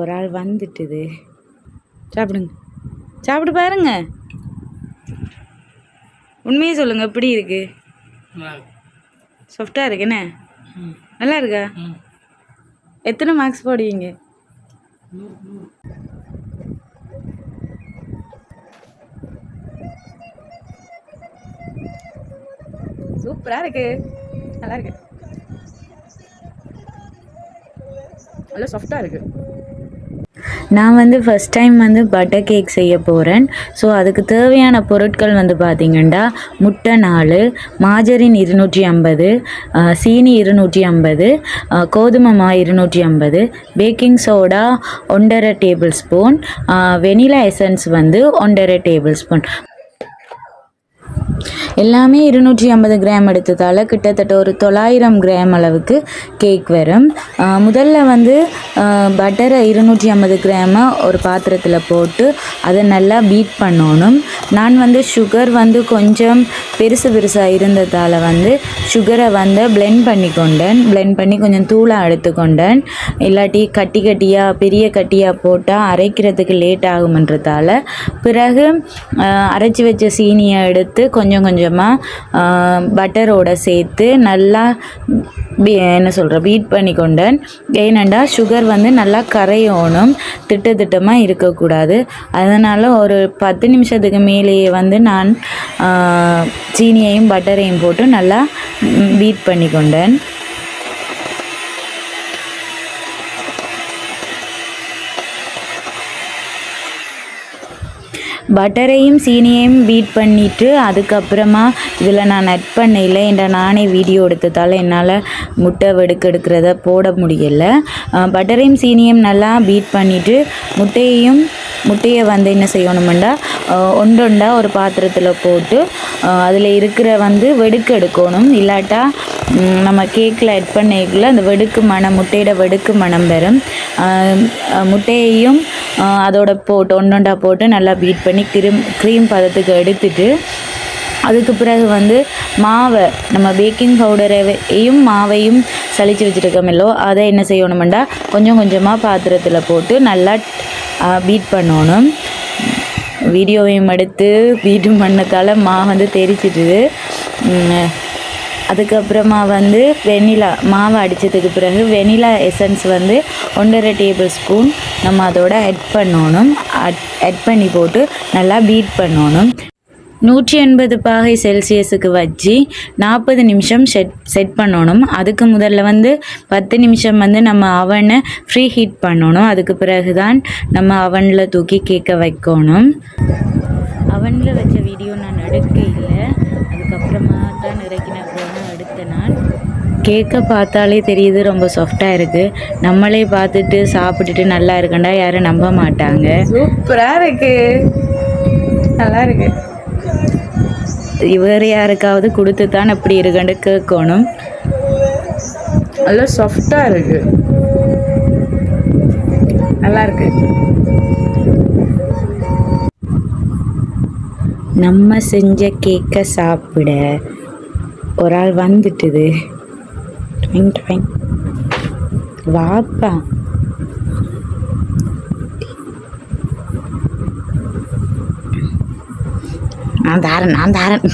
ஒரு ஆள் வந்துட்டுது. சாப்பிடுங்க. சாப்பிட்டு பாருங்க. உண்மையே சொல்லுங்க எப்படி இருக்கு? சாஃப்டாக இருக்குண்ணே நல்லா இருக்கா எத்தனை மார்க்ஸ் போடுவீங்க? சூப்பராக இருக்கு. நல்லா இருக்கு நல்லா சாஃப்டாக இருக்கு. நான் வந்து ஃபஸ்ட் டைம் வந்து பட்டர் கேக் செய்ய போகிறேன் ஸோ அதுக்கு தேவையான பொருட்கள் வந்து பார்த்திங்கன்னா முட்டை நாலு மாஜரின் இருநூற்றி ஐம்பது சீனி இருநூற்றி ஐம்பது கோதுமை மா இருநூற்றி ஐம்பது பேக்கிங் சோடா ஒன்றரை டேபிள் ஸ்பூன் வெனிலா எசன்ஸ் வந்து ஒன்றரை டேபிள் ஸ்பூன் எல்லாமே இருநூற்றி ஐம்பது கிராம் எடுத்ததால் கிட்டத்தட்ட ஒரு தொள்ளாயிரம் கிராம் அளவுக்கு கேக் வரும். முதல்ல வந்து பட்டரை இருநூற்றி ஐம்பது கிராமை ஒரு பாத்திரத்தில் போட்டு அதை நல்லா பீட் பண்ணணும். நான் வந்து சுகர் வந்து கொஞ்சம் பெருசு பெருசாக இருந்ததால் வந்து சுகரை வந்து பிளெண்ட் பண்ணி கொண்டேன் பிளெண்ட் பண்ணி கொஞ்சம் தூளாக எடுத்துக்கொண்டேன். இல்லாட்டி கட்டி கட்டியாக பெரிய கட்டியாக போட்டால் அரைக்கிறதுக்கு லேட் ஆகுமன்றதால பிறகு அரைச்சி வச்ச சீனியை எடுத்து கொஞ்சம் கொஞ்சம் கொஞ்சமாக பட்டரோட சேர்த்து நல்லா என்ன சொல்கிற பீட் பண்ணி கொண்டேன் ஏனண்டா சுகர் வந்து நல்லா கரையோணும். திட்ட திட்டமாக இருக்கக்கூடாது. அதனால் ஒரு பத்து நிமிஷத்துக்கு மேலேயே வந்து நான் சீனியையும் பட்டரையும் போட்டு நல்லா பீட் பண்ணி கொண்டேன் பட்டரையும் சீனியையும் பீட் பண்ணிவிட்டு அதுக்கப்புறமா இதில் நான் நட் பண்ணையில் என்ற நானே வீடியோ எடுத்ததால் என்னால் முட்டை வெடுக்க எடுக்கிறத போட முடியலை. பட்டரையும் சீனியும் நல்லா பீட் பண்ணிவிட்டு முட்டையையும் முட்டையை வந்து என்ன செய்யணுமெண்டா ஒன்றொண்டா ஒரு பாத்திரத்தில் போட்டு அதில் இருக்கிற வந்து வெடுக்கு எடுக்கணும். இல்லாட்டா நம்ம கேக்கில் ஆட் பண்ணிக்கல அந்த வெடுக்கு மணம் முட்டையோட வெடுக்கு மணம் பெறும் முட்டையையும் அதோட போட்டு ஒன்றொண்டா போட்டு நல்லா பீட் பண்ணி க்ரீம் க்ரீம் பதத்துக்கு எடுத்துட்டு அதுக்கு பிறகு வந்து மாவை நம்ம பேக்கிங் பவுடரையும் மாவையும் சளிச்சு வச்சுருக்கோமில்லோ அதை என்ன செய்யணுமெண்டா கொஞ்சம் கொஞ்சமாக பாத்திரத்தில் போட்டு நல்லா பீட் பண்ணணும். வீடியோவையும் எடுத்து பீட்டும் பண்ணத்தால் மா வந்து தெரிச்சிட்டுது அதுக்கப்புறமா வந்து வெனிலா மாவு அடித்ததுக்கு பிறகு வெனிலா எசன்ஸ் வந்து ஒன்றரை டேபிள் ஸ்பூன் நம்ம அதோட ஆட் பண்ணணும். ஆட் பண்ணி போட்டு நல்லா பீட் பண்ணணும். நூற்றி எண்பது பாகை செல்சியஸுக்கு வச்சு நாற்பது நிமிஷம் செட் செட் பண்ணணும். அதுக்கு முதல்ல வந்து பத்து நிமிஷம் வந்து நம்ம அவனை ஃப்ரீ ஹீட் பண்ணணும். அதுக்கு பிறகு தான் நம்ம அவனில் தூக்கி கேட்க வைக்கணும். அவனில் வச்ச வீடியோ நான் எடுக்க இல்லை கேக்கை பார்த்தாலே தெரியுது ரொம்ப சாஃப்டாக இருக்குது நம்மளே பார்த்துட்டு சாப்பிட்டுட்டு நல்லா இருக்கண்டா யாரும் நம்ப மாட்டாங்க. சூப்பராக இருக்கு. நல்லா இருக்கு. இவர் யாருக்காவது கொடுத்து தான் இப்படி இருக்குன்னு கேட்கணும். நல்லா சாஃப்டாக இருக்கு. நல்லா இருக்கு. நம்ம செஞ்ச கேக்கை சாப்பிட ஒரு ஆள் வந்துட்டுது. ட்வைங் ட்வைங். வாப்பா நான் தாரேன் நான் தாரேன்.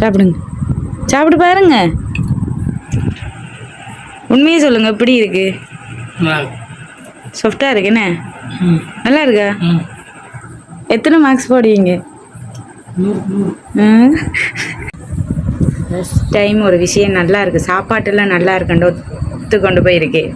சாப்பிடுங்க. சாப்பிட்டு பாருங்க. உண்மையே சொல்லுங்க எப்படி இருக்கு? சாஃப்டாக இருக்குண்ணே நல்லா இருக்கா? எத்தனை மார்க்ஸ் போடுவீங்க? ஃபஸ்ட் டைம் ஒரு விஷயம் நல்லா இருக்குது சாப்பாட்டெல்லாம் நல்லா இருக்குண்டோ ஒத்து கொண்டு போயிருக்கேன்